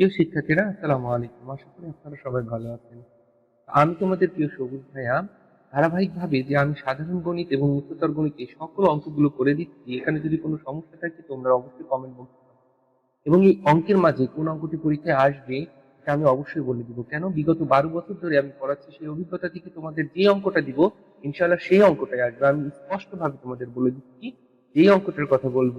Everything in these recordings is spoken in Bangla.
প্রিয় শিক্ষার্থীরা, আসসালামু আলাইকুম। আশা করি আপনারা সবাই ভালো আছেন। আমি তোমাদের প্রিয় সবুজ ভাইয়া। ধারাবাহিকভাবে যে আমি সাধারণ গণিত এবং উচ্চতর গণিতে সকল অঙ্কগুলো করে দিচ্ছি, এখানে যদি কোনো সমস্যা থাকে, তোমরা অবশ্যই কমেন্ট বক্সে এবং এই অঙ্কের মাঝে কোন অঙ্কটি পরীক্ষায় আসবে এটা আমি অবশ্যই বলে দিব। কেন? বিগত বারো বছর ধরে আমি পড়াচ্ছি, সেই অভিজ্ঞতা থেকে তোমাদের যে অঙ্কটা দিব ইনশাল্লাহ সেই অঙ্কটাই আসবে। আমি স্পষ্টভাবে তোমাদের বলে দিচ্ছি, যেই অঙ্কটার কথা বলব,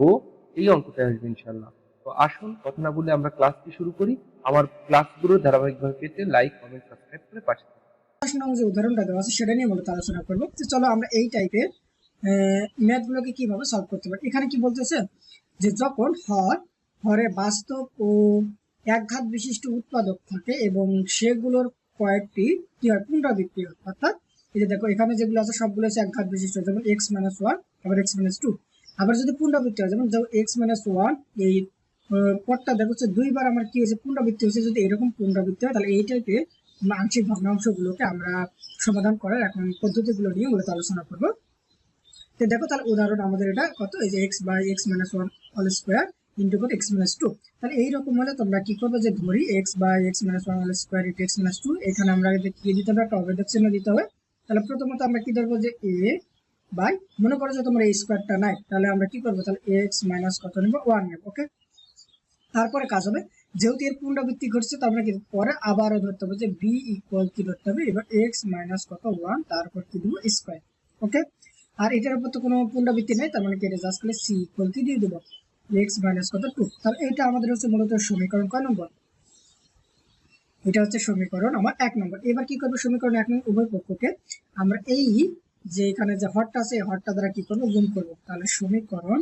সেই অঙ্কটাই আসবে ইনশাআল্লাহ। তো আসুন কথা না বলে আমরা ক্লাসটি শুরু করি। আমার ক্লাসগুলো ধারাবাহিকভাবে পেতে লাইক কমেন্ট সাবস্ক্রাইব করে পাশে থাকুন। দশ নং যে উদাহরণটা দেওয়া আছে সেটা নিয়ে মূলত আলোচনা করব। তো চলো আমরা এই টাইপের ম্যাথ গুলোকে কীভাবে সলভ করতে পারি? এখানে কি বলতেছে? যে যখন হর, হরে বাস্তব ও একঘাত বিশিষ্ট উৎপাদক থাকে এবং সেগুলোর কয়েকটি কি হয়? পুনরাবৃত্তি হয়। অর্থাৎ এই যে দেখো, এখানে যেগুলো আছে সবগুলো হচ্ছে একঘাত বিশিষ্ট, যেমন এক্স মাইনাস ওয়ান আবার এক্স মাইনাস টু আবার যদি পুনরাবৃত্তি হয়, যেমন এক্স মাইনাস ওয়ান এই পদটা দেখো, হচ্ছে দুইবার আমার কি হয়েছে, পুনরাবৃত্তি হয়েছে। যদি এরকম পুনরাবৃত্তি হয়, তাহলে এই টাইপের আংশিক ভগ্নাংশগুলোকে আমরা সমাধান করার এখন পদ্ধতিগুলো নিয়ে মূলত আলোচনা করব। তো দেখো, তাহলে উদাহরণ আমাদের এটা কত? এই যে x by x minus one all square into কত এক্স মাইনাস টু তাহলে এইরকম হলে তোমরা কি করবে যে ধরি x by x minus one all square into x minus two এখানে আমরা কি দিতে হবে? একটা অবেদক দিতে হবে। তাহলে প্রথমত আমরা কি ধরবো যে এ বাই মনে করো যে তোমার এই স্কোয়ারটা নাই, তাহলে আমরা কি করব? তাহলে এক্স মাইনাস কত নেব? ওয়ান নেব ওকে তারপরে কাজ হবে। যেহেতু এর পুনরাবৃত্তি ঘটছে আমরা কি? পরে আবারও ধরতে হবে যে বি ইকুয়াল কি ধরতে হবে, এবার এক্স মাইনাস কত? ওয়ান তারপর কি দেবো? স্কোয়ার ওকে আর এটার উপর তো কোনো পুনরাবৃত্তি নেই, তার মানে কি? এটা জাস্ট করে সি ইকুয়াল কি দিয়ে দেবো। এক্স মাইনাস কত? টু তাহলে এটা আমাদের হচ্ছে মূলত সমীকরণ কয় নম্বর? এটা হচ্ছে সমীকরণ আমার এক নম্বর। এবার কি করব? সমীকরণ এক নম্বর, উভয় পক্ষকে আমরা এই যে এখানে যে হটটা আছে হরটা দ্বারা কি করব? গুণ করব। তাহলে সমীকরণ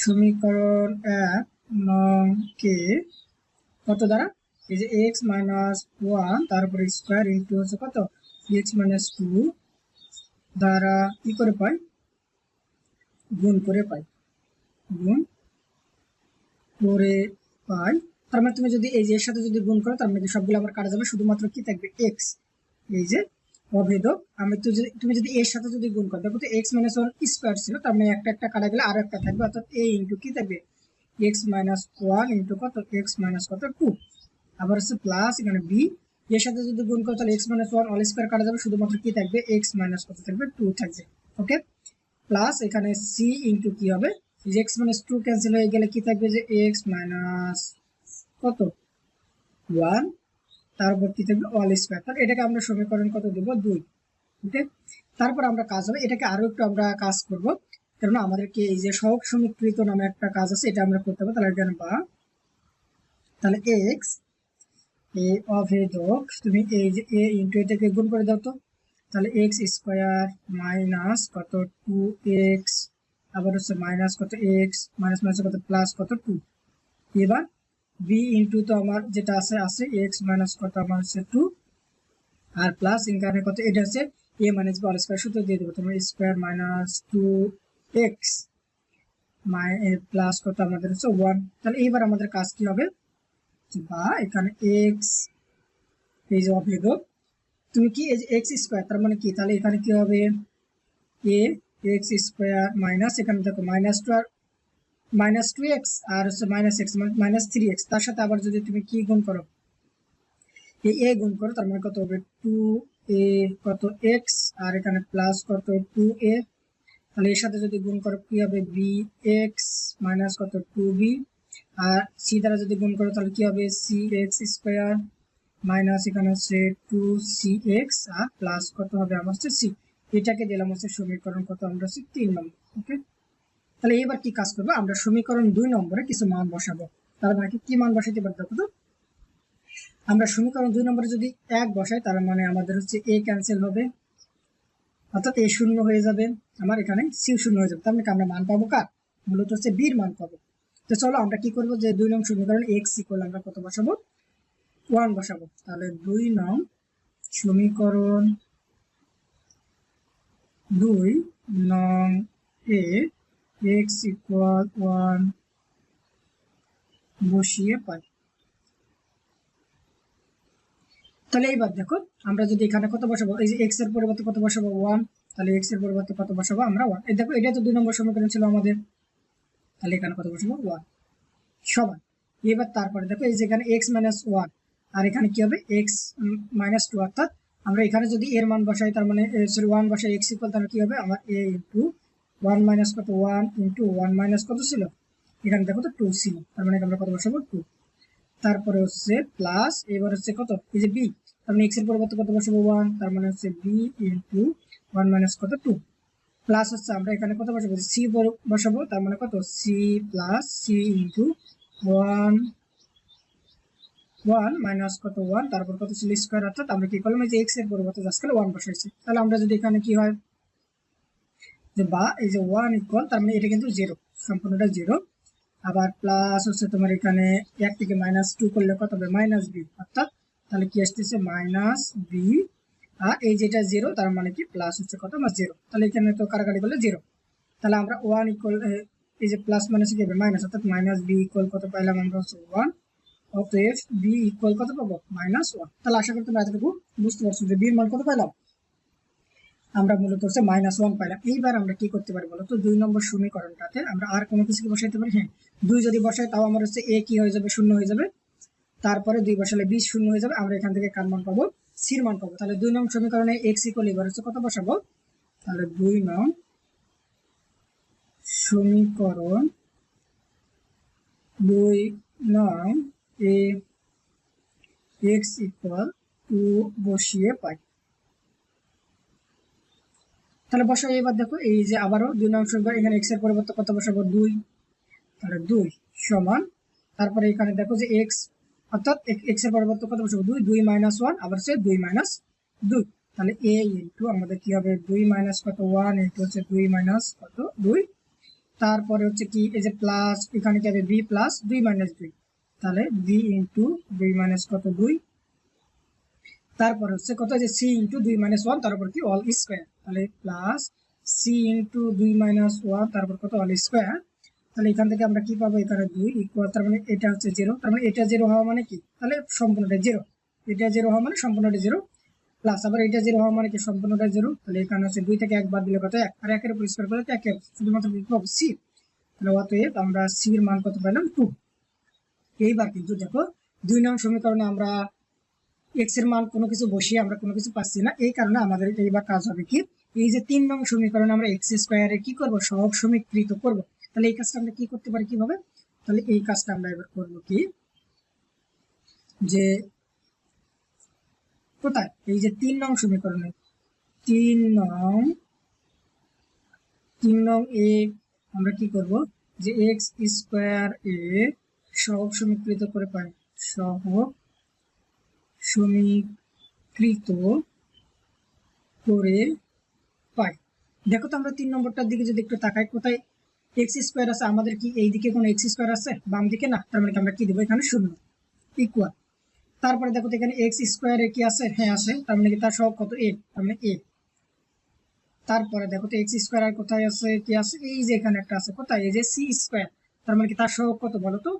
সমীকরণ এক নং কে কত দ্বারা? এই যে এক্স মাইনাস ওয়ান তারপরে স্কোয়ার ইন্টু হচ্ছে কত? এক্স মাইনাস টু দ্বারা কি করে পাই? গুণ করে পাই। গুণ করে পাই। তার মানে তুমি যদি এই যে এর সাথে যদি গুণ করো, তার মানে কি সবগুলো আমার কাটা যাবে। শুধুমাত্র কি থাকবে? এক্স এই যে অভেদক। আমি তো যদি তুমি যদি এর সাথে যদি গুণ করো, দেখো তো এক্স মাইনাস ওয়ান স্কোয়ার ছিল, তার মানে একটা একটা কাটা গেলে আরও একটা থাকবে, অর্থাৎ এ ইন্টু কি থাকবে? এক্স মাইনাস ওয়ান ইন্টু কত? এক্স মাইনাস কত? টু আবার হচ্ছে প্লাস এখানে বি এর সাথে যদি গুণ করো, তাহলে x minus one all square কাটা যাবে, শুধুমাত্র কি থাকবে? এক্স মাইনাস কত থাকবে? টু থাকবে। ওকে প্লাস এখানে সি ইন্টু কি হবে? এক্স মাইনাস টু ক্যান্সেল হয়ে গেলে কি থাকবে? যে এক্স মাইনাস কত? ওয়ান কি থাকবে অল স্কোয়ার তাহলে এটাকে আমরা সমীকরণ কত দেবো? দুই। ওকে তারপর আমরা কাজ হবে, এটাকে আরও একটু আমরা কাজ করব। কেননা আমাদেরকে এই যে সহগ সমীকৃত নামে একটা কাজ আছে, এটা আমরা করতে হবে তাহলে এখানে বা। তাহলে এক্স এ অভেদক, তুমি এই যে এ ইন্টু এটাকে গুণ করে দাও তো। তাহলে এক্স স্কোয়ার মাইনাস কত? টু এক্স আবার হচ্ছে মাইনাস কত? এক্স মাইনাস মাইনাস কত? প্লাস কত? টু এবার বি ইন্টু তো আমার যেটা আছে আছে এক্স মাইনাস কত? আমার হচ্ছে টু আর প্লাস এখানে কত? এটা হচ্ছে A minus B all square সূত্র দিয়ে দেবো। তোমার square minus two x plus কত? আমাদের হচ্ছে ওয়ান তাহলে এইবার আমাদের কাজ কি হবে? বা, এখানে এক্স এই যে অভেদক তুমি কি এই যে এক্স স্কোয়ার তার মানে কি? তাহলে এখানে কি হবে? এ এক্স স্কোয়ার মাইনাস এখানে দেখো মাইনাস টু আর মাইনাস টু এক্স আর হচ্ছে minus x minus three x তার সাথে আবার যদি তুমি কি গুণ করো? এই এ গুণ করো, তার মানে কত হবে? টু এ কত এক্স আর এখানে প্লাস কত টু এ তাহলে এর সাথে যদি গুণ করো, কি হবে? বি এক্স মাইনাস কত টু বি আর সি দ্বারা যদি গুণ করো, তাহলে কি হবে? সি এক্স স্কোয়ার মাইনাস এখানে হচ্ছে টু সি এক্স আর প্লাস কত হবে? আমার হচ্ছে সি এটাকে দিলাম হচ্ছে সমীকরণ কত? আমরা হচ্ছে তিন নম্বর ওকে তাহলে এবার কি কাজ করব? আমরা সমীকরণ দুই নম্বরে কিছু মান বসাবো। তার মানে কি মান বসাইতে পারি দেখো আমরা সমীকরণ দুই নম্বরে যদি এক বসাই তার মানে আমাদের হচ্ছে এ ক্যান্সেল হবে। অর্থাৎ এ শূন্য হয়ে যাবে। আমার এখানে সি শূন্য হয়ে যাবে। তার মানে আমরা মান পাবো কার? মূলত হচ্ছে বির মান পাবো। তো চলো আমরা কি করব? যে দুই নং সমীকরণ এক্স ইকুয়াল আমরা কত বসাবো? ওয়ান বসাবো। তাহলে দুই নং সমীকরণ দুই নং এ এক্স ইকুয়াল ওয়ান বসিয়ে পাই। তাহলে এইবার দেখো, আমরা যদি এখানে কত বসাবো? এই যে এক্সের পরিবর্তে কত বসাবো? ওয়ান তাহলে এক্সের পরিবর্তে কত বসাবো? আমরা ওয়ান এই দেখো, এটা তো দুই নম্বর সমীকরণ ছিল আমাদের। তাহলে এখানে কত বসাবো? ওয়ান সমান। এবার তারপরে দেখো, এই যেখানে এক্স মাইনাস ওয়ান আর এখানে কি হবে? এক্স মাইনাস টু অর্থাৎ আমরা এখানে যদি এর মান বসাই, তার মানে সরি ওয়ান বসাই এক্স ইকুয়াল তাহলে কি হবে? আমার এ ইন্টু ওয়ান মাইনাস কত? ওয়ান ইন্টু ওয়ান মাইনাস কত ছিল? এখানে দেখো তো টু ছিল। তার মানে আমরা কত বসাবো? টু। তারপরে হচ্ছে প্লাস এবার হচ্ছে কত? এই যে বি তার মানে এক্সের পরিবর্তে কত বসাবো? ওয়ান। তার মানে হচ্ছে বি ইন্টু ওয়ান মাইনাস কত? টু। প্লাস হচ্ছে আমরা এখানে কত বসাবো? সি বসাবো, তার মানে কত? C plus C into one one minus কত? ওয়ান। তারপর কত ছিল? স্কোয়ার অর্থাৎ আমরা কি করলাম? এই যে এক্সের পরিবর্তে জাস্ট করে ওয়ান বসাইছি। তাহলে আমরা যদি এখানে কি হয়? যে বা, এই যে ওয়ান ইকুয়াল তার মানে এটা কিন্তু জিরো সম্পূর্ণটা জিরো আবার প্লাস হচ্ছে তোমার এখানে এক থেকে মাইনাস টু করলে কত হবে? মাইনাস বি অর্থাৎ তাহলে কি আসতেছে? মাইনাস বি আর এই যেটা জিরো তার মানে কি? প্লাস হচ্ছে কত? আমার জিরো তাহলে এখানে তো কারাকারি করলে জিরো তাহলে আমরা ওয়ান ইকুয়াল এই যে প্লাস মাইনাস কি হবে? মাইনাস অর্থাৎ মাইনাস বি ইকুয়াল কত পাইলাম আমরা হচ্ছে ওয়ান অতএব বি ইকুয়াল কত পাবো? মাইনাস ওয়ান তাহলে আশা করি তোমরা এতটুকু বুঝতে পারছ যে বির মান কত পাইলাম? আমরা মূলত হচ্ছে মাইনাস ওয়ান পাইলাম। এইবার আমরা কি করতে পারি বলতো? দুই নম্বর সমীকরণটাতে আমরা আর কোনো কিছু কি বসাইতে পারি? হ্যাঁ দুই যদি বসাই তাও আমার হচ্ছে এ কি হয়ে যাবে? শূন্য হয়ে যাবে। তারপরে দুই বসালে বিশ শূন্য হয়ে যাবে। আমরা এখান থেকে কার মান পাবো? সির মান পাবো। তাহলে দুই নং সমীকরণে এক্স ইকুয়াল এবার হচ্ছে কত বসাবো? তাহলে দুই নং সমীকরণ দুই নং এ এক্স ইকুয়াল টু বসিয়ে পাই। তাহলে বসাই এবার দেখো এই যে আবারও দুই নং সমীকরণ এখানে এক্সের পরিবর্তে কত বসাবো? দুই। তাহলে দুই সমান, তারপরে এখানে দেখো যে এক্স অর্থাৎ এক্সের পরিবর্তে কত বসাবো? দুই দুই মাইনাস ওয়ান আবার হচ্ছে দুই মাইনাস দুই। তাহলে এ ইন্টু আমাদের কি হবে? দুই মাইনাস কত? ওয়ান ইন্টু হচ্ছে দুই মাইনাস কত? দুই। তারপরে হচ্ছে কি? এই যে প্লাস এখানে কি হবে? বি প্লাস দুই মাইনাস দুই। তাহলে বি ইন্টু দুই মাইনাস কত? দুই। তারপর হচ্ছে কত যে সি ইন্টু দুই মাইনাস ওয়ান তারপর কি? অল স্কোয়ার তাহলে প্লাস সি ইন্টু দুই মাইনাস ওয়ান তারপর কত? অল স্কোয়ার তাহলে এখান থেকে আমরা কি পাবো? এখানে দুই ইকুয়াল তার মানে এটা হচ্ছে জিরো তার মানে এটা জিরো হওয়া মানে কি? তাহলে সম্পূর্ণটা জিরো এটা জিরো হওয়া মানে সম্পূর্ণটা জিরো প্লাস আবার এটা জিরো হওয়া মানে কি? সম্পূর্ণটা জিরো তাহলে এখানে হচ্ছে দুই থেকে এক বাদ দিলে কত? এক। আর একের পরিষ্কার করলে তো একে শুধুমাত্র পাবো? সি তাহলে অতএব আমরা সির মান কত পেলাম টু এইবার কিন্তু দেখো, দুই নং সমীকরণে আমরা এক্সের মান কোনো কিছু বসিয়ে আমরা কোনো কিছু পাচ্ছি না। এই কারণে আমাদের এইবার কাজ হবে কি? এই যে তিন নং সমীকরণে আমরা এক্স স্কোয়ারে কি করব? সহগ সমীকৃত করব। তাহলে এই কাজটা আমরা কি করতে পারি কীভাবে? তাহলে এই কাজটা আমরা এবার করব কি? যে কোথায়? এই যে তিন নং সমীকরণে। তিন নং তিন নং এ আমরা কি করব? যে এক্স স্কোয়ার এ সহগ সমীকৃত করে পাই। সহগ সমীকৃত করে পাই। দেখো তো আমরা তিন নম্বরটার দিকে যদি একটু তাকাই, কোথায় এক্স স্কোয়ার আছে? আমাদের কি এই দিকে কোনো এক্স স্কোয়ার আছে? বাম দিকে? না, তার মানে আমরা কি দেবো? এখানে শূন্য। ইকুয়াল তারপরে দেখো তো এখানে এক্স স্কোয়ারে কি আছে? হ্যাঁ আছে। তার মানে কি তার সহগ কত? এ তার মানে এ তারপরে দেখো তো এক্স স্কোয়ার আর কোথায় আছে? কি আছে? এই যে এখানে একটা আছে। কোথায়? এই যে সি স্কোয়ার তার মানে কি তার সহগ কত বলো তো?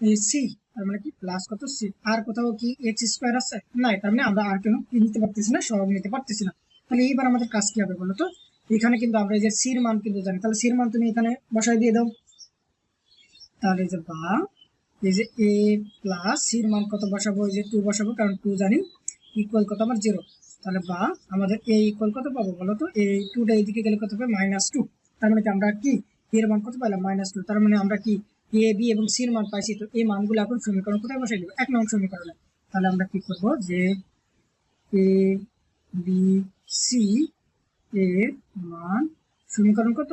এই সি মানে কি? প্লাস কত সি আর কোথাও কি এক্স স্কোয়ার আছে? তার মানে আমরা আর কেন নিতে পারতেছি না নিতে পারতেছি না। তাহলে এইবার আমাদের কাজ কি হবে বলো তো? এখানে কিন্তু আমরা যে সির মান কিন্তু জানি। তাহলে সির মান তুমি এখানে দিয়ে দাও। তাহলে যে বা, এই যে এ প্লাস সির মান কত বসাবো? এই যে টু বসাবো, কারণ টু জানি ইকুয়াল কত? আমার জিরো তাহলে বা, আমাদের এ ইকুয়াল কত পাবো বলো তো? এই টুটা এইদিকে গেলে কত হবে? মাইনাস টু তার মানে কি আমরা কি? এর মান কত পাইলাম? মাইনাস টু তার মানে আমরা কি এ বি এবং সির মান পাইছি, তো এই মানগুলো এখন সমীকরণ কোথায় বসাই দেবো? এক নং সমীকরণে। তাহলে আমরা কি করব যে এ বি সি এর মান সমীকরণ কত?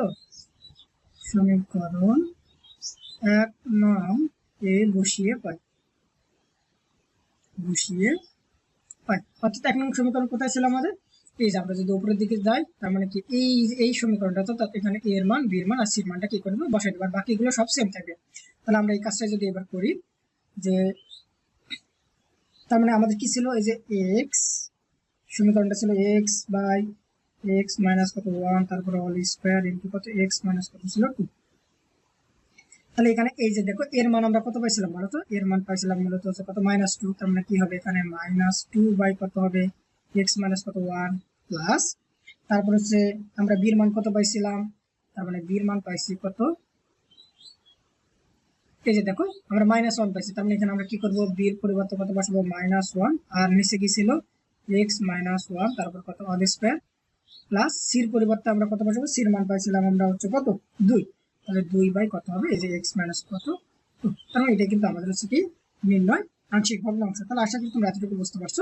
সমীকরণ এক নং এ বসিয়ে পাই। বসিয়ে পাই। অর্থাৎ এক নং সমীকরণ কোথায় ছিল আমাদের? এই যে আমরা যদি উপরের দিকে যাই, তার মানে কি এই এই সমীকরণটা তো এখানে এ এর মান বি এর মান আর সি এর মানটা কি করে দেবো? বসাই দেবো। আর বাকিগুলো সব সেম থাকবে। তাহলে আমরা এই কাজটা যদি এবার করি, যে তার মানে আমাদের কি ছিল? এই যে এক্স সমীকরণটা ছিল এক্স বাই এক্স মাইনাস কত? ওয়ান তারপরে অল স্কোয়ার ইন্টু কত? এক্স মাইনাস কত ছিল? টু তাহলে এখানে এই যে দেখো এর মান আমরা কত পাইছিলাম বলো তো? এর মান পাইছিলাম মূলত হচ্ছে কত? মাইনাস টু তার মানে কি হবে? এখানে মাইনাস টু বাই কত হবে? এক্স মাইনাস কত ওয়ান প্লাস তারপর হচ্ছে আমরা বির মান কত পাইছিলাম? তার মানে বির মান পাইছি কত? এই যে দেখো, আমরা মাইনাস ওয়ান পাইছি, তার মানে এখানে আমরা কি করব? বি এর পরিবর্তে কত বসাবো? মাইনাস ওয়ান আর নিচে কি ছিল? এক্স মাইনাস ওয়ান তারপর কত? অল স্কোয়ার প্লাস সির পরিবর্তে আমরা কত বসাবো? সির মান পাইছিলাম আমরা হচ্ছে কত? দুই। তাহলে দুই বাই কত হবে? এই যে এক্স মাইনাস কত? তার মানে এটা কিন্তু আমাদের হচ্ছে কি নির্ণয়, আংশিক ভগ্নাংশ। তাহলে আশা করি তোমরা এতটুকু বুঝতে পারছ।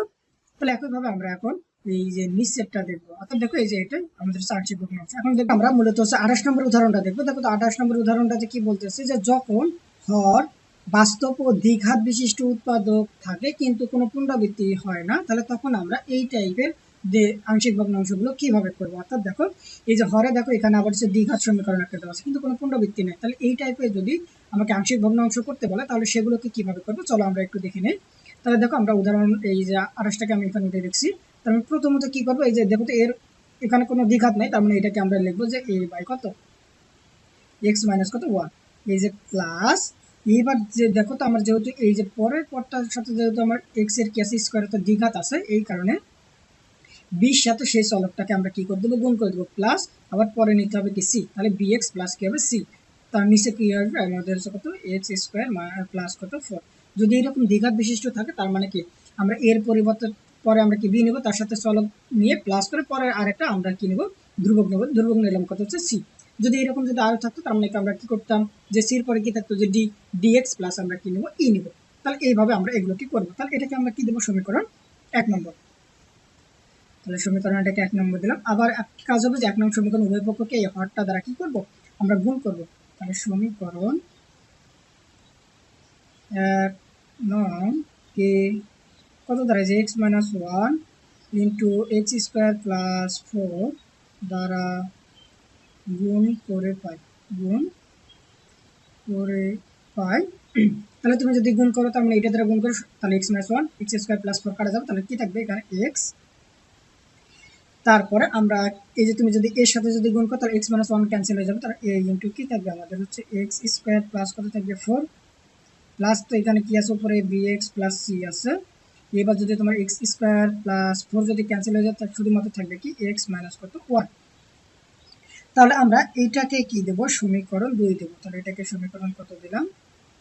তাহলে একইভাবে আমরা এখন এই যে নিচেরটা দেখব। অর্থাৎ দেখো এই যে এটাই আমাদের হচ্ছে আংশিক ভগ্নাংশ এখন দেখো আমরা মূলত হচ্ছে আঠাশ নম্বর উদাহরণটা দেখব। দেখো তো আঠাশ নম্বর উদাহরণটাতে কি বলতেছে যে যখন হর বাস্তব ও দ্বিঘাত বিশিষ্ট উৎপাদক থাকে কিন্তু কোনো পুনরাবৃত্তি হয় না, তাহলে তখন আমরা এই টাইপের যে আংশিক ভগ্নাংশগুলো কীভাবে করব? অর্থাৎ দেখো, এই যে হরে দেখো, এখানে আবার হচ্ছে দ্বিঘাত সমীকরণ একটা দেওয়া আছে, কিন্তু কোনো পুনরাবৃত্তি নেই। তাহলে এই টাইপের যদি আমাকে আংশিক ভগ্নাংশ করতে বলে, তাহলে সেগুলোকে কীভাবে করব? চলো আমরা একটু দেখে নিই। তাহলে দেখো আমরা উদাহরণ এই যে আঠাশটাকে আমি এখানে উঠে দেখছি তাহলে আমি প্রথমত কী করব? এই যে দেখো তো এর এখানে কোনো দ্বিঘাত নেই, তার মানে এটাকে আমরা লিখব যে এ বাই কত? এক্স মাইনাস কত? ওয়ান এই যে প্লাস এবার যে দেখো তো আমার যেহেতু এই যে পরের পরটার সাথে যেহেতু আমার এক্সের স্কোয়ার তো দ্বিঘাত আছে, এই কারণে বিশ সাথে সেই চলকটাকে আমরা কি করে দেবো? গুণ করে দেবো প্লাস আবার পরে নিতে হবে কি? সি তাহলে বি এক্স প্লাস কি হবে? সি তার নিচে কি হবে আমাদের কত? এক্স স্কোয়ার প্লাস কত? ফোর যদি এরকম দ্বিঘাত বিশিষ্ট থাকে, তার মানে কি? আমরা এর পরিবর্তে পরে আমরা কি বি নেব? তার সাথে চলক নিয়ে প্লাস করে পরে আরেকটা আমরা কি নেব? ধ্রুবক নেব। ধ্রুবক নিলাম কত হচ্ছে সি যদি এরকম যদি আরও থাকতো, তার মানে কি আমরা কি করতাম? যে সির পরে কি থাকতো? যে ডি ডিএক্স প্লাস আমরা কি নেব? ই নেব। তাহলে এইভাবে আমরা এগুলো কি করব? তাহলে এটাকে আমরা কি দেবো? সমীকরণ এক নম্বর। তাহলে সমীকরণ এটাকে এক নম্বর দিলাম। আবার কাজ হবে যে এক নম্বর সমীকরণ উভয় পক্ষকে এই হরটা দ্বারা কি করব? আমরা গুণ করব। তাহলে সমীকরণ এক নং কে কত দ্বারা যে x minus one into x square plus four দ্বারা গুণ করে পাই, গুণ করে পাই। তাহলে তুমি যদি গুণ করো, তার মানে এটা দ্বারা গুণ করো, তাহলে x minus one x square plus four কাটা যাবে, তাহলে কি থাকবে এখানে? এক্স তারপরে আমরা এই যে তুমি যদি এর সাথে যদি গুণ করো, তাহলে এক্স মাইনাস ওয়ান ক্যান্সেল হয়ে যাবে, তাহলে এ ইন্টু কি থাকবে? আমাদের হচ্ছে এক্স স্কোয়ার প্লাস কত থাকবে? ফোর প্লাস তো এখানে কি আছে? উপরে বি এক্স প্লাস সি আছে। এবার যদি তোমার এক্স স্কোয়ার প্লাস ফোর যদি ক্যান্সেল হয়ে যায় তাহলে শুধুমাত্র থাকবে কি? এক্স মাইনাস কত? ওয়ান তাহলে আমরা এইটাকে কি দেব? সমীকরণ দুই দেবো। তাহলে এটাকে সমীকরণ কত দিলাম?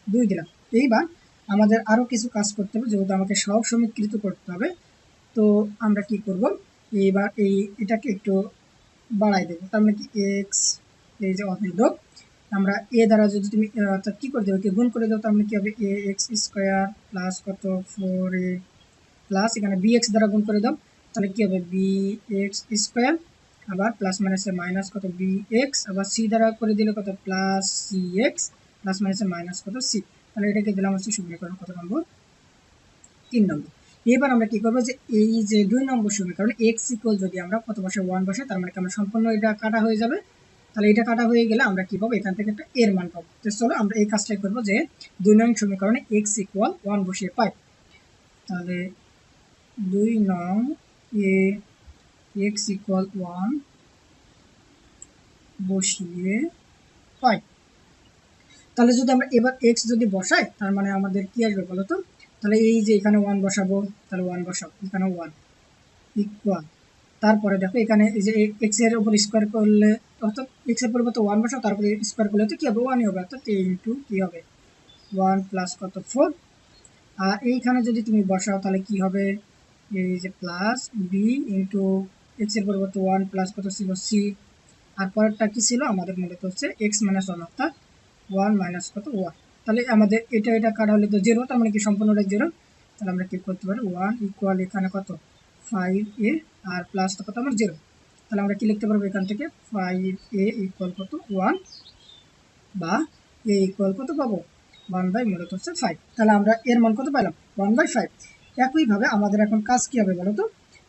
দুই দিলাম। এইবার আমাদের আরও কিছু কাজ করতে হবে, যেহেতু আমাকে সব সমীকৃত করতে হবে। তো আমরা কি করব? এইবার এই এটাকে একটু বাড়াই দেবো। তার মানে কি? এক্স এই যে অভেদক আমরা এ দ্বারা যদি তুমি অর্থাৎ কি করে দেবো? কি গুণ করে দেবো তার মানে কি হবে? এ এক্স স্কোয়ার প্লাস কত? ফোর এ প্লাস, এখানে বি এক্স দ্বারা গুণ করে দাও, তাহলে কী হবে? বি এক্স স্কোয়ার, আবার প্লাস মাইনাসে মাইনাস কত? বি এক্স, আবার সি দ্বারা করে দিলে কত? প্লাস সি এক্স, প্লাস মাইনাসে মাইনাস কত? সি। তাহলে এটাকে দিলাম হচ্ছে সমীকরণ, কত নম্বর? তিন নম্বর। এবার আমরা কী করব? যে এই যে দুই নম্বর সমীকরণ, এক্স ইকুয়াল যদি আমরা কত বসে ওয়ান বসে তার মানে কি আমরা সম্পূর্ণ এটা কাটা হয়ে যাবে। তাহলে এটা কাটা হয়ে গেলে আমরা কি পাবো? এখান থেকে একটা এর মান পাবো। তো চলো আমরা এই কাজটাই করব যে দুই নং সমীকরণে এক্স ইকুয়াল ওয়ান বসিয়ে পাই। তাহলে দুই নং এ এক্স ইকুয়াল ওয়ান বসিয়ে পাই। তাহলে যদি আমরা এবার এক্স যদি বসাই, তার মানে আমাদের কি আসবে বলো তো? তাহলে এই যে এখানে ওয়ান বসাবো, তাহলে ওয়ান বসাবো এখানে ওয়ান ইকুয়াল তারপরে দেখো এখানে এই যে এক্সের উপর স্কোয়ার করলে, অর্থাৎ এক্সের পরিবর্তে ওয়ান বসাও, তারপরে স্কোয়ার করলে তো কী হবে? ওয়ানই হবে, অর্থাৎ এ ইন্টু কী হবে? ওয়ান প্লাস কত? ফোর আর এইখানে যদি তুমি বসাও, তাহলে কি হবে? এই যে প্লাস বি ইন্টু এক্সের পরিবর্তে ওয়ান প্লাস কত ছিল? সি আর পরেরটা কী ছিল? আমাদের মূলত হচ্ছে এক্স মাইনাস ওয়ান অর্থাৎ ওয়ান মাইনাস কত? ওয়ান তাহলে আমাদের এটা এটা কাটা হলে তো জিরো তার মানে কি সম্পূর্ণটা জিরো তাহলে আমরা কি করতে পারি? ওয়ান ইকুয়াল এখানে কত? ফাইভ এ আর প্লাস তো কত? আমার জিরো তাহলে আমরা কি লিখতে পারব এখান থেকে? ফাইভ এ ইকুয়াল কত? ওয়ান বা এ ইকুয়াল কত পাবো? ওয়ান বাই মূলত হচ্ছে ফাইভ তাহলে আমরা এর মান কত পাইলাম? ওয়ান বাই ফাইভ একইভাবে আমাদের এখন কাজ কী হবে বলো তো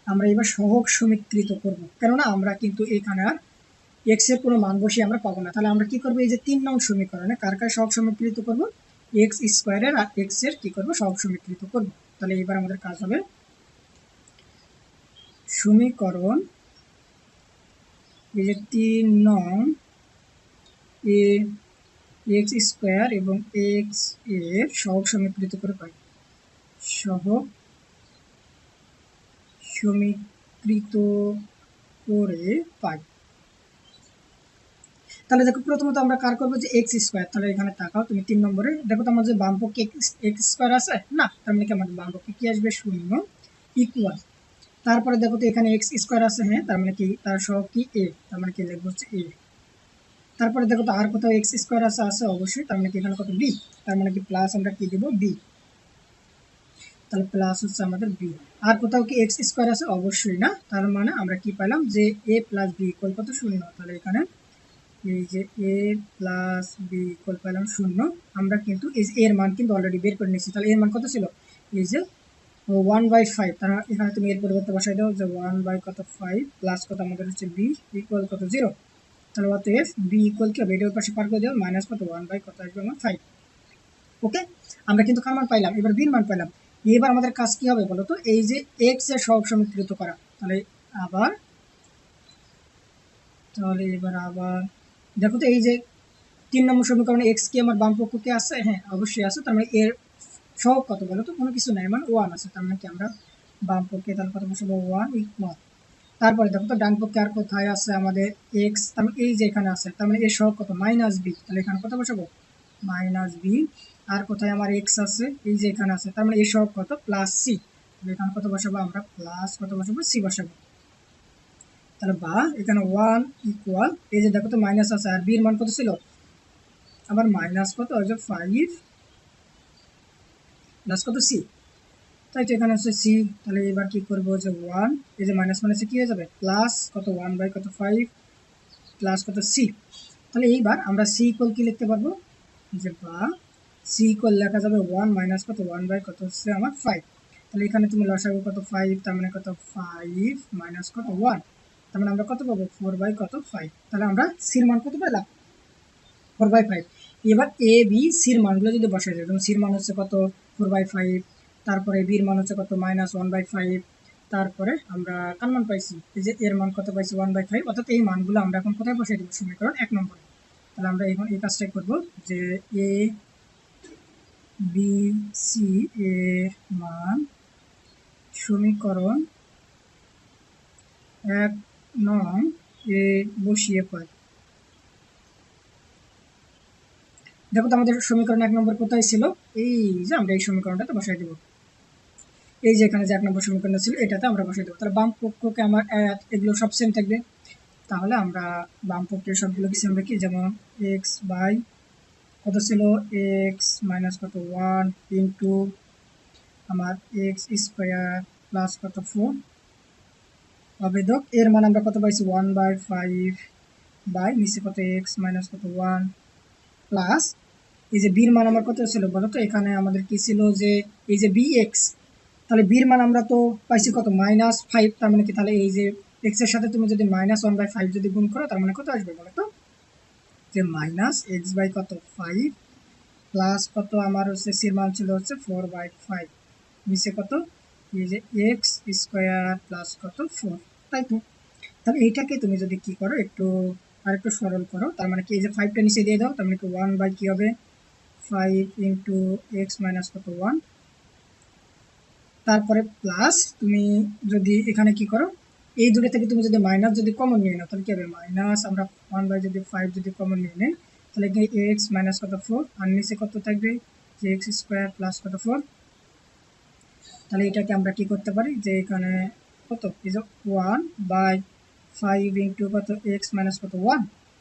আমরা এবার সহগ সমীকৃত করব। কেননা আমরা কিন্তু এখানে আর এক্সের কোনো মান বসিয়ে আমরা পাবো না। তাহলে আমরা কি করব? এই যে তিন নং সমীকরণে কার কার সহগ সমীকৃত করব? এক্স স্কোয়ারের আর এক্সের কি করব? সহগ সমীকৃত করব। তাহলে এবার আমাদের কাজ হবে সমীকরণ। এই যে তিন নং এ এক্স স্কোয়ার এবং এক্সের সহগ সমীকৃত করে পাই। সহগ সমীকৃত করে পাই। তাহলে দেখো, প্রথমত আমরা কার করব? যে এক্স স্কোয়ার। তাহলে এখানে তাকাও, তুমি তিন নম্বরে। দেখো তো আমার যে বাম পক্ষে এক্স স্কোয়ার আছে? না, তার মানে কি? আমাদের বাম পক্ষে কি আসবে? শূন্য ইকুয়াল তারপরে দেখো তো এখানে এক্স স্কোয়ার আছে হ্যাঁ? তার মানে কি? তার সহ কি এ তার মানে কি লিখব হচ্ছে এ তারপরে দেখো তো আর কোথাও এক্স স্কোয়ার আছে আছে অবশ্যই। তার মানে কি এখানে কত? বি তার মানে কি প্লাস আমরা কি দেবো? বি তাহলে প্লাস হচ্ছে আমাদের বি আর কোথাও কি এক্স স্কোয়ার আছে? অবশ্যই না। তার মানে আমরা কি পেলাম যে এ প্লাস বি ইকুয়াল কত? শূন্য। তাহলে এখানে এই যে এ প্লাস বি ইকুয়াল পেলাম শূন্য। আমরা কিন্তু এই এর মান কিন্তু অলরেডি বের করে নিয়েছি। তাহলে এর মান কত ছিল? এই যে ওয়ান বাই ফাইভ তারা এখানে তুমি এর পরিবর্তে বসাই দাও যে ওয়ান বাই কত ফাইভ প্লাস কত আমাদের হচ্ছে বি ইকুয়াল কত জিরো তাহলে অতএব বি ইকুয়াল কি হবে? এটার পাশে পার করে দেবো মাইনাস কত? ওয়ান বাই কত আসবে? আমার ফাইভ ওকে আমরা কিন্তু কার মান পাইলাম? এবার বির মান পাইলাম। এবার আমাদের কাজ কি হবে বলো তো? এই যে এক্সের সহগ সমীকৃত করা। তাহলে আবার, তাহলে এবার আবার, দেখো তো এই যে তিন নম্বর সমীকরণে এক্স কি আমার বাম পক্ষকে আছে? হ্যাঁ অবশ্যই আছে। তার মানে এর সহগ কত বলো তো, কোনো কিছু নাই। মানে ওয়ান আছে, তার মানে কি আমরা বাম পক্ষে তাহলে কত বসাবো ওয়ান ইকুয়াল তারপরে দেখো তো, ডান পক্ষে আর কোথায় আছে আমাদের এক্স তার মানে এই যে এখানে আছে, তার মানে এর সহগ কত মাইনাস বি তাহলে এখানে কত বসাবো? মাইনাস বি আর কোথায় আমার এক্স আছে? এই যে এখানে আছে, তার মানে এর সহগ কত? প্লাস সি তাহলে এখানে কত বসাবো আমরা? প্লাস কত বসাবো? সি বসাবো। তাহলে বা, এখানে ওয়ান ইকুয়াল এই যে দেখো তো মাইনাস আছে, আর বির মান কত ছিল? আবার মাইনাস কত? ওই যে ফাইভ প্লাস কত সি তাই তো এখানে হচ্ছে সি তাহলে এবার কি করব যে ওয়ান এই যে মাইনাস মাইনাসে কি হয়ে যাবে? প্লাস কত ওয়ান বাই কত ফাইভ প্লাস কত সি তাহলে এইবার আমরা সি ইকুয়াল কি লিখতে পারব? যে বা সি ইকুয়াল লেখা যাবে ওয়ান মাইনাস কত ওয়ান বাই কত হচ্ছে আমার ফাইভ তাহলে এখানে তুমি লসাগু কত ফাইভ তার মানে কত ফাইভ মাইনাস কত ওয়ান তার মানে আমরা কত পাবো? ফোর বাই কত ফাইভ তাহলে আমরা সির মান কত পেলাম? ফোর বাই ফাইভ এবার এ বি সির মানগুলো যদি বসাই যায় যেমন সির মান হচ্ছে কত? ফোর বাই ফাইভ, তারপরে বির মান হচ্ছে কত? মাইনাস ওয়ান বাই ফাইভ, তারপরে আমরা কার মান পাইছি? এই যে এর মান কত পাইছি? ওয়ান বাই ফাইভ, অর্থাৎ এই মানগুলো আমরা এখন কোথায় বসাই দেবো? সমীকরণ এক নম্বরে। তাহলে আমরা এখন এই কাজটাই করব যে এ, বি, সি এর মান সমীকরণ এক নং এ বসিয়ে পাই দেখো তো আমাদের সমীকরণ এক নম্বর কোথায় ছিল? এই যে আমরা এই সমীকরণটাতে বসাই দেবো। এই যে এখানে যে এক নম্বর সমীকরণ ছিল, এটাতে আমরা বসাই দেবো। তাহলে বাম পক্ষকে আমার এগুলো সব সেম থাকবে। তাহলে আমরা বাম পক্ষের সবগুলো কিছু আমরা কি যেমন এক্স বাই কত ছিল? এক্স মাইনাস কত? ওয়ান ইন্টু আমার এক্স স্কোয়ার প্লাস কত? ফোর আবেদক এর মান আমরা কত পাইছি? ওয়ান বাই ফাইভ বাই নিচে কত? এক্স মাইনাস কত? ওয়ান প্লাস এই যে বির মান আমার কত ছিল বলো তো? এখানে আমাদের কি ছিল যে এই যে বি এক্স তাহলে বির মান আমরা তো পাইছি কত? মাইনাস ফাইভ তার মানে কি? তাহলে এই যে এক্সের সাথে তুমি যদি মাইনাস ওয়ান বাই ফাইভ যদি গুণ করো, তার মানে কত আসবে বলো তো? যে মাইনাস এক্স বাই কত? ফাইভ প্লাস কত? আমার হচ্ছে সির মান ছিল হচ্ছে ফোর বাই ফাইভ নিচে কত? এই যে এক্স স্কোয়ার প্লাস কত? ফোর তাই তো? তাহলে এইটাকে তুমি যদি কি করো, একটু আর একটু সরল করো, তার মানে কি? এই যে ফাইভটা নিচে দিয়ে দাও, তার মানে কি? ওয়ান বাই কী হবে? ফাইভ ইন্টু এক্স মাইনাস কত ওয়ান তারপরে প্লাস তুমি যদি এখানে কি করো, এই দুটো থেকে তুমি যদি মাইনাস যদি কমন নিয়ে নাও, তাহলে কি হবে? মাইনাস আমরা ওয়ান বাই যদি ফাইভ যদি কমন নিয়ে নেই, তাহলে কি এক্স মাইনাস কত ফোর আর নিচে কত থাকবে? যে এক্স স্কোয়ার প্লাস কত ফোর তাহলে এটাকে আমরা কি করতে পারি? যে এখানে কত? যে ওয়ান বাই ফাইভ ইন্টু কত? এক্স মাইনাস কত ওয়ান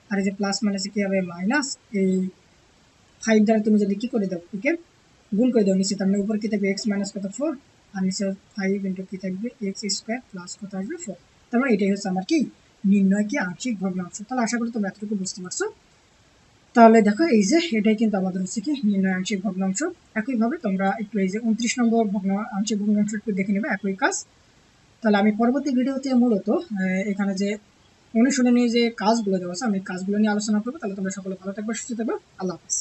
আর এই যে প্লাস মাইনাসে কী হবে? মাইনাস এই ফাইভ দ্বারা তুমি যদি কী করে দাও, ওকে? গুণ করে দাও নিচে তার মানে উপর কী থাকবে? এক্স মাইনাস কত? ফোর আর নিচে ফাইভ ইন্টু কী থাকবে? এক্স স্কোয়ার প্লাস কত আসবে? ফোর তার মানে এটাই হচ্ছে আমার কি? নির্ণয় কি? আংশিক ভগ্নাংশ তাহলে আশা করি তোমরা এতটুকু বুঝতে পারছ। তাহলে দেখো, এই যে, এটাই কিন্তু আমাদের হচ্ছে কি? নির্ণয় আংশিক ভগ্নাংশ একইভাবে তোমরা একটু এই যে উনত্রিশ নম্বর ভগ্ন আংশিক ভগ্নাংশ একটু দেখে নেবে, একই কাজ। তাহলে আমি পরবর্তী ভিডিওতে মূলত এখানে যে অনুশীলনী যে কাজগুলো দেওয়া আছে, আমি কাজগুলো নিয়ে আলোচনা করব। তাহলে তোমরা সকলে ভালো থাকবে, সুস্থ থাকবে। আল্লাহ হাফিজ।